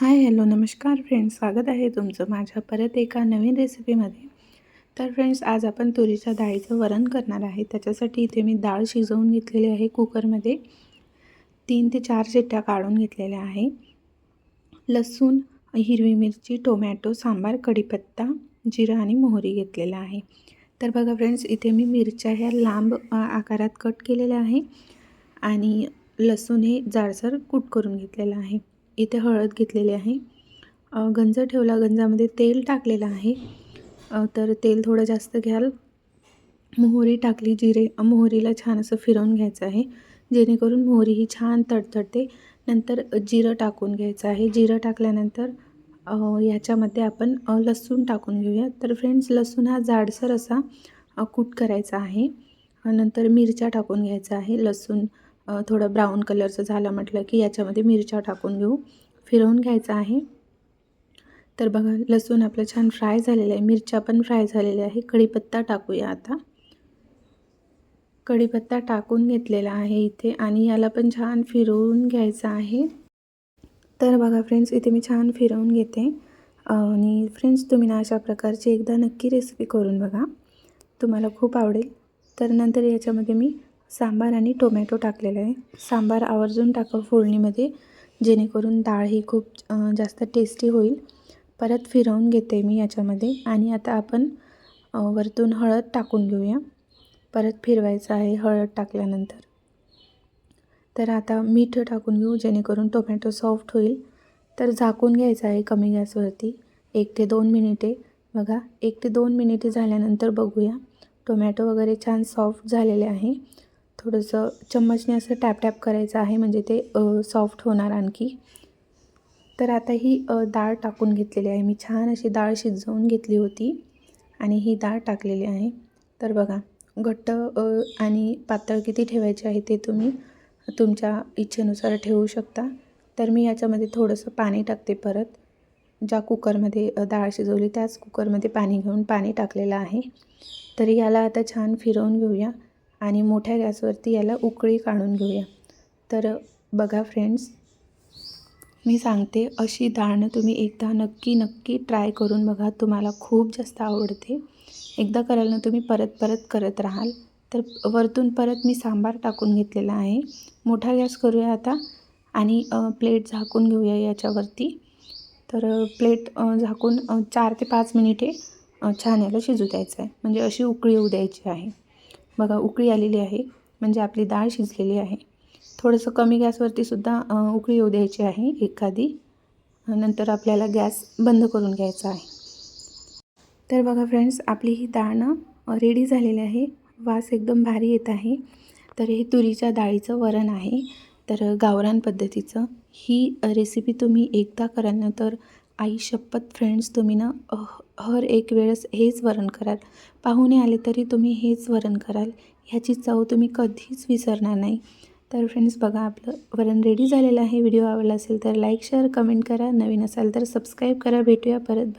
Hi hello नमस्कार friends. स्वागत आहे तुमचं माझ्या परत एका नवीन रेसिपीमध्ये. तर फ्रेंड्स आज आपण तुरीच्या डाळीचं वरण करणार आहे. त्याच्यासाठी इथे मी डाळ शिजवून घेतलेली आहे कुकरमध्ये. तीन ते चार शिट्ट्या काढून घेतलेल्या आहे. लसूण हिरवी मिरची टोमॅटो सांबार कढीपत्ता जिरा आणि मोहरी घेतलेला आहे. तर बघा फ्रेंड्स इथे मी मिरच्या ह्या लांब आकारात कट केलेल्या आहे. आणि लसूण हे जाडसर कूट करून घेतलेलं आहे. इथे हळद घेतलेली आहे. गंज ठेवला. गंजामध्ये तेल टाकलेलं आहे. तर तेल थोडं जास्त घ्याल. मोहरी टाकली. जिरे मोहरीला छान असं फिरवून घ्यायचं आहे. जेणेकरून मोहरी ही छान तडतडते. नंतर जिरं टाकून घ्यायचं आहे. जिरं टाकल्यानंतर ह्याच्यामध्ये आपण लसूण टाकून घेऊया. तर फ्रेंड्स लसूण हा जाडसर असा कूट करायचा आहे. नंतर मिरच्या टाकून घ्यायचा आहे. लसूण थोडं ब्राऊन कलरचं झालं म्हटलं की याच्यामध्ये मिरच्या टाकून घेऊ. फिरवून घ्यायचं आहे. तर बघा लसूण आपलं छान फ्राय झालेलं आहे. मिरच्या पण फ्राय झालेल्या आहे. कढीपत्ता टाकूया आता. कढीपत्ता टाकून घेतलेला आहे इथे आणि याला पण छान फिरवून घ्यायचं आहे. तर बघा फ्रेंड्स इथे मी छान फिरवून घेते. आणि फ्रेंड्स तुम्ही ना अशा प्रकारची एकदा नक्की रेसिपी करून बघा. तुम्हाला खूप आवडेल. तर नंतर याच्यामध्ये मी सांबार आणि टोमॅटो टाकलेला आहे. सांबार आवर्जून टाका फोडणीमध्ये जेणेकरून डाळ ही खूप जास्त टेस्टी होईल. परत फिरवून घेते मी याच्यामध्ये आणि आता आपण वरतून हळद टाकून घेऊया. परत फिरवायचं आहे हळद टाकल्यानंतर. तर आता मीठ टाकून घेऊ जेणेकरून टोमॅटो सॉफ्ट होईल. तर झाकून घ्यायचं आहे कमी गॅसवरती. एक ते दोन मिनिटे. बघा एक ते दोन मिनिटे झाल्यानंतर बघूया. टोमॅटो वगैरे छान सॉफ्ट झालेले आहे. थोडंसं चम्मचने असं टॅप टॅप करायचं आहे म्हणजे ते सॉफ्ट होणार आणखी. तर आता ही डाळ टाकून घेतलेली आहे. मी छान अशी डाळ शिजवून घेतली होती आणि ही डाळ टाकलेली आहे. तर बघा घट्ट आणि पातळ किती ठेवायचे आहे ते तुम्ही तुमच्या इच्छेनुसार ठेवू शकता. तर मी याच्यामध्ये थोडंसं पाणी टाकते परत. ज्या कुकरमध्ये डाळ शिजवली त्याच कुकरमध्ये पाणी घेऊन पाणी टाकलेलं आहे. तर याला आता छान फिरवून घेऊया. आणि मोठ्या गॅसवरती याला उकळी काढून घेऊया. तर बघा फ्रेंड्स मी सांगते अशी डाळनं तुम्ही एकदा नक्की नक्की ट्राय करून बघा. तुम्हाला खूप जास्त आवडते. एकदा कराल ना तुम्ही परत परत करत राहाल. तर वरतून परत मी सांबार टाकून घेतलेला आहे. मोठा गॅस करूया आता आणि प्लेट झाकून घेऊया याच्यावरती. तर प्लेट झाकून चार ते पाच मिनिटे छान याला शिजू द्यायचं आहे म्हणजे अशी उकळी येऊ द्यायची आहे. बघा उकळी आलेली आहे. म्हणजे आपली डाळ शिजलेली आहे. थोडंसं कमी गॅसवरती सुद्धा उकळी येऊ द्यायची आहे एखादी. नंतर आपल्याला गॅस बंद करून घ्यायचा आहे. तर बघा फ्रेंड्स आपली ही डाळ ना रेडी झालेली आहे. वास एकदम भारी येत आहे. तर हे तुरीच्या डाळीचं वरण आहे. तर गावरान पद्धतीचं ही रेसिपी तुम्ही एकदा कराल ना तर आई शपथ फ्रेंड्स तुम्ही ना हर एक वेळेस हेच वरण कराल. पाहुणे आले तरी तुम्ही हेच वरण कराल. ह्याची चव तुम्ही कधीच विसरणार नाही. तर फ्रेंड्स बघा आपलं वरण रेडी झालेलं आहे. व्हिडिओ आवडला असेल तर लाईक शेअर कमेंट करा. नवीन असाल तर सबस्क्राईब करा. भेटूया परत. बाय